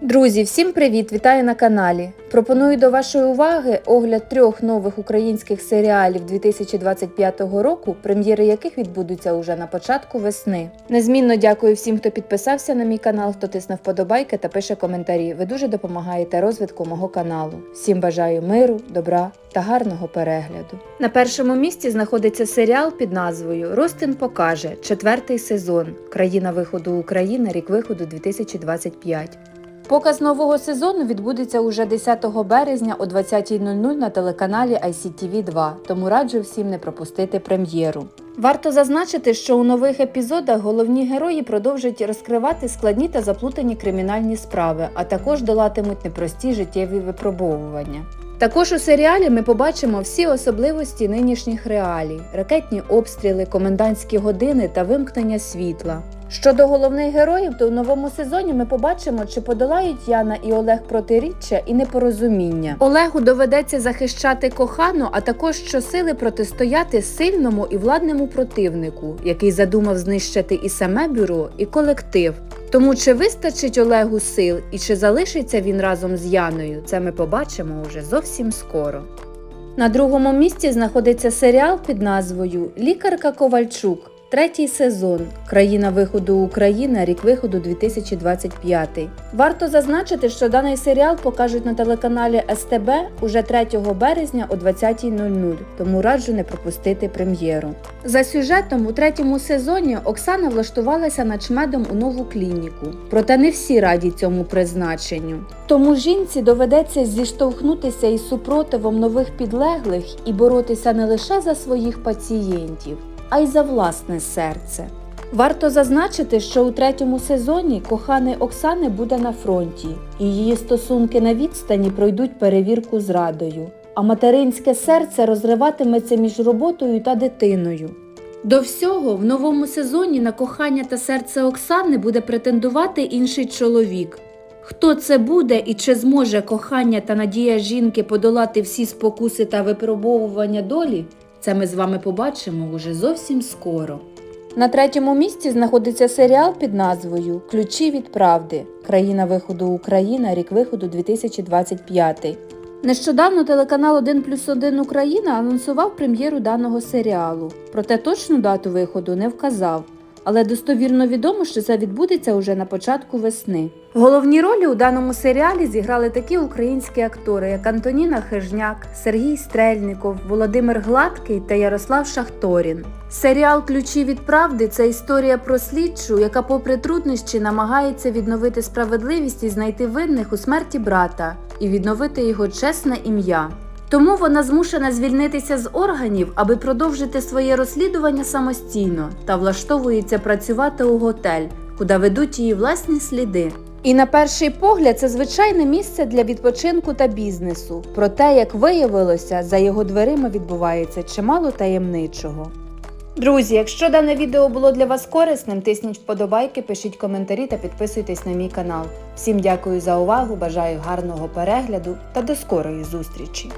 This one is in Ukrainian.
Друзі, всім привіт! Вітаю на каналі. Пропоную до вашої уваги огляд трьох нових українських серіалів 2025 року, прем'єри яких відбудуться уже на початку весни. Незмінно дякую всім, хто підписався на мій канал, хто тисне вподобайки та пише коментарі. Ви дуже допомагаєте розвитку мого каналу. Всім бажаю миру, добра та гарного перегляду. На першому місці знаходиться серіал під назвою Ростин покаже четвертий сезон. Країна виходу України, рік виходу 2025. Показ нового сезону відбудеться уже 10 березня о 20.00 на телеканалі ICTV 2, тому раджу всім не пропустити прем'єру. Варто зазначити, що у нових епізодах головні герої продовжать розкривати складні та заплутані кримінальні справи, а також долатимуть непрості життєві випробовування. Також у серіалі ми побачимо всі особливості нинішніх реалій: ракетні обстріли, комендантські години та вимкнення світла. Щодо головних героїв, то в новому сезоні ми побачимо, чи подолають Яна і Олег протиріччя і непорозуміння. Олегу доведеться захищати кохану, а також щосили протистояти сильному і владному противнику, який задумав знищити і саме бюро, і колектив. Тому чи вистачить Олегу сил і чи залишиться він разом з Яною, це ми побачимо уже зовсім скоро. На другому місці знаходиться серіал під назвою Лікарка Ковальчук. Третій сезон. Країна виходу Україна, рік виходу 2025. Варто зазначити, що даний серіал покажуть на телеканалі СТБ уже 3 березня о 20.00, тому раджу не пропустити прем'єру. За сюжетом у третьому сезоні Оксана влаштувалася начмедом у нову клініку. Проте не всі раді цьому призначенню. Тому жінці доведеться зіштовхнутися із супротивом нових підлеглих і боротися не лише за своїх пацієнтів а й за власне серце. Варто зазначити, що у третьому сезоні коханий Оксани буде на фронті, і її стосунки на відстані пройдуть перевірку зрадою, а материнське серце розриватиметься між роботою та дитиною. До всього, в новому сезоні на кохання та серце Оксани буде претендувати інший чоловік. Хто це буде і чи зможе кохання та надія жінки подолати всі спокуси та випробовування долі, це ми з вами побачимо уже зовсім скоро. На третьому місці знаходиться серіал під назвою Ключі від правди. Країна виходу Україна, рік виходу 2025. Нещодавно телеканал 1 плюс 1 Україна анонсував прем'єру даного серіалу, проте точну дату виходу не вказав. Але достовірно відомо, що це відбудеться уже на початку весни. Головні ролі у даному серіалі зіграли такі українські актори, як Антоніна Хижняк, Сергій Стрельников, Володимир Гладкий та Ярослав Шахторін. Серіал Ключі від правди це історія про слідчу, яка, попри труднощі, намагається відновити справедливість і знайти винних у смерті брата і відновити його чесне ім'я. Тому вона змушена звільнитися з органів, аби продовжити своє розслідування самостійно та влаштовується працювати у готель, куди ведуть її власні сліди. І на перший погляд це звичайне місце для відпочинку та бізнесу. Проте, як виявилося, за його дверима відбувається чимало таємничого. Друзі, якщо дане відео було для вас корисним, тисніть вподобайки, пишіть коментарі та підписуйтесь на мій канал. Всім дякую за увагу, бажаю гарного перегляду та до скорої зустрічі!